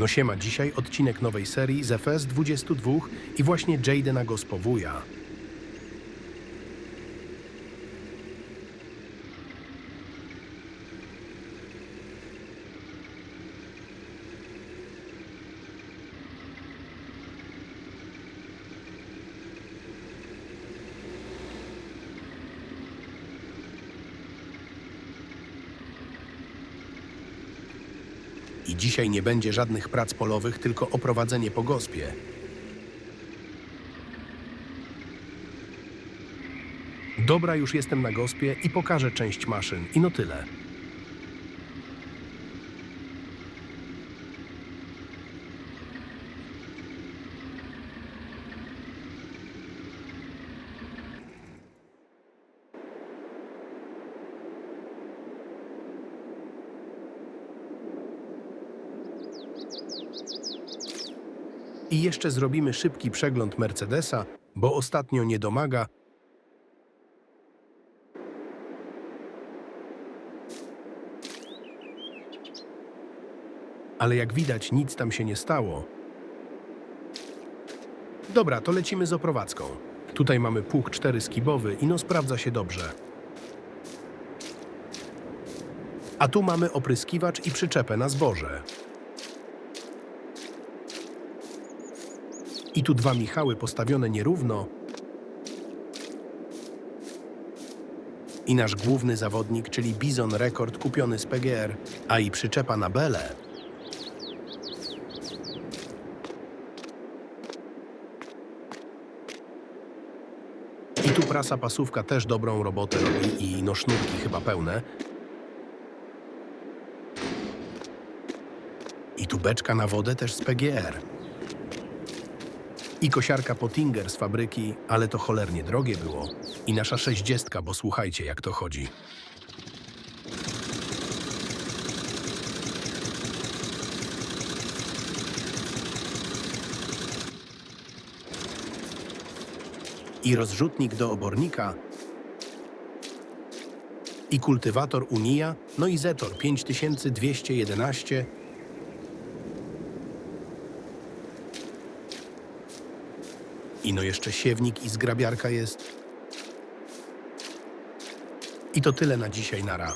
No siema, dzisiaj odcinek nowej serii z FS22 i właśnie Jadena go spowuja. I dzisiaj nie będzie żadnych prac polowych, tylko oprowadzenie po gospie. Dobra, już jestem na gospie i pokażę część maszyn. I no tyle. I jeszcze zrobimy szybki przegląd Mercedesa, bo ostatnio nie domaga. Ale jak widać, nic tam się nie stało. Dobra, to lecimy z oprowadzką. Tutaj mamy pług 4 skibowy i no sprawdza się dobrze. A tu mamy opryskiwacz i przyczepę na zboże. I tu dwa Michały postawione nierówno. I nasz główny zawodnik, czyli Bizon Rekord kupiony z PGR, a i przyczepa na Belę. I tu prasa pasówka też dobrą robotę robi i no sznurki chyba pełne. I tu beczka na wodę też z PGR. I kosiarka Pottinger z fabryki, ale to cholernie drogie było. I nasza sześćdziestka, bo słuchajcie jak to chodzi. I rozrzutnik do obornika. I kultywator Unia, no i Zetor 5211 I no jeszcze siewnik i zgrabiarka jest. I to tyle na dzisiaj, nara.